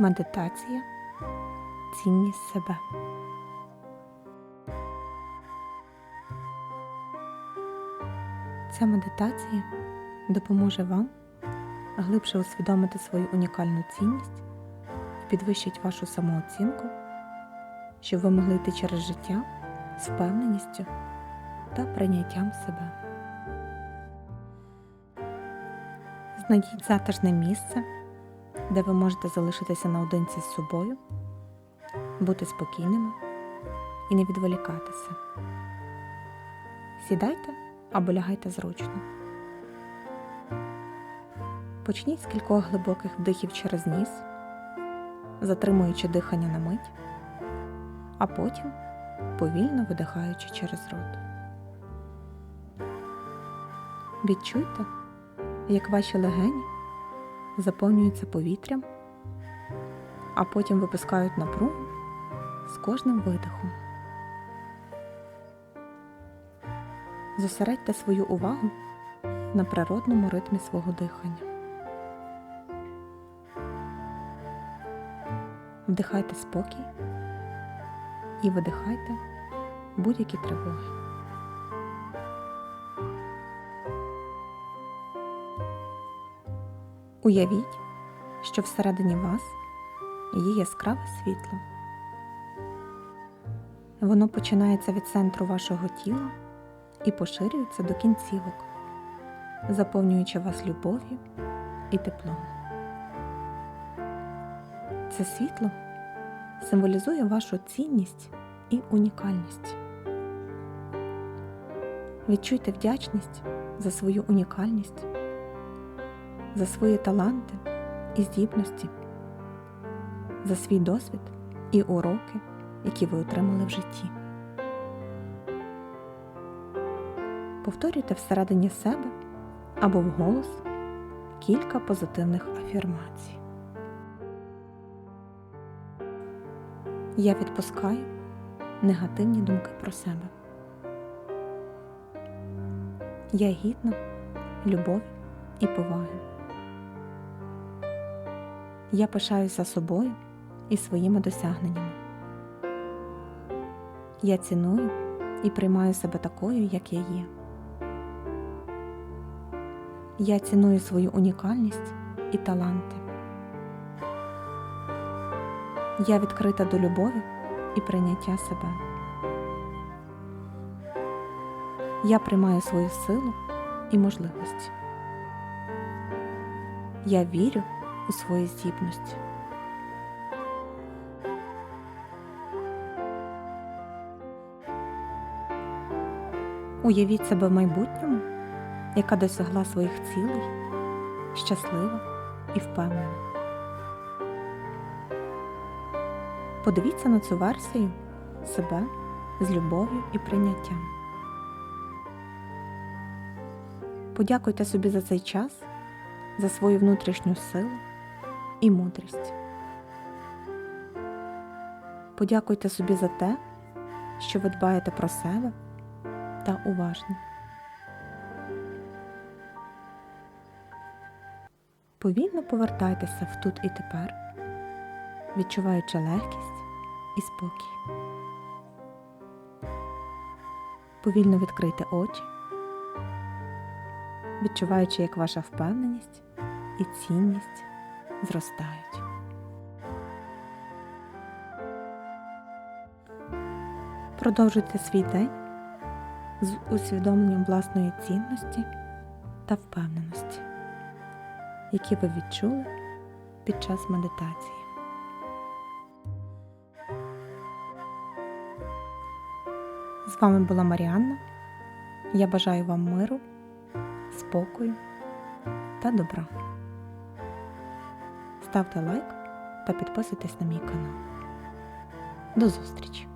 Медитація цінність себе. Ця медитація допоможе вам глибше усвідомити свою унікальну цінність і підвищить вашу самооцінку, щоб ви могли йти через життя з впевненістю та прийняттям себе. Знайдіть затишне місце, де ви можете залишитися наодинці з собою, бути спокійними і не відволікатися. Сідайте або лягайте зручно. Почніть з кількох глибоких вдихів через ніс, затримуючи дихання на мить, а потім повільно видихаючи через рот. Відчуйте, як ваші легені заповнюються повітрям, а потім випускають напругу з кожним видихом. Зосередьте свою увагу на природному ритмі свого дихання. Вдихайте спокій і видихайте будь-які тривоги. Уявіть, що всередині вас є яскраве світло. Воно починається від центру вашого тіла і поширюється до кінцівок, заповнюючи вас любов'ю і теплом. Це світло символізує вашу цінність і унікальність. Відчуйте вдячність за свою унікальність, за свої таланти і здібності, за свій досвід і уроки, які ви отримали в житті. Повторюйте всередині себе або вголос кілька позитивних афірмацій. Я відпускаю негативні думки про себе. Я гідна любові і поваги. Я пишаюся собою і своїми досягненнями. Я ціную і приймаю себе такою, як я є. Я ціную свою унікальність і таланти. Я відкрита до любові і прийняття себе. Я приймаю свою силу і можливості. Я вірю у свої здібності. Уявіть себе в майбутньому, яка досягла своїх цілей, щаслива і впевнена. Подивіться на цю версію себе з любов'ю і прийняттям. Подякуйте собі за цей час, за свою внутрішню силу і мудрість. Подякуйте собі за те, що ви дбаєте про себе та уважні. Повільно повертайтеся в тут і тепер, відчуваючи легкість і спокій. Повільно відкрийте очі, відчуваючи, як ваша впевненість і цінність зростають. Продовжуйте свій день з усвідомленням власної цінності та впевненості, які ви відчули під час медитації. З вами була Маріанна. Я бажаю вам миру, спокою та добра. Ставте лайк та підписуйтесь на мій канал. До зустрічі!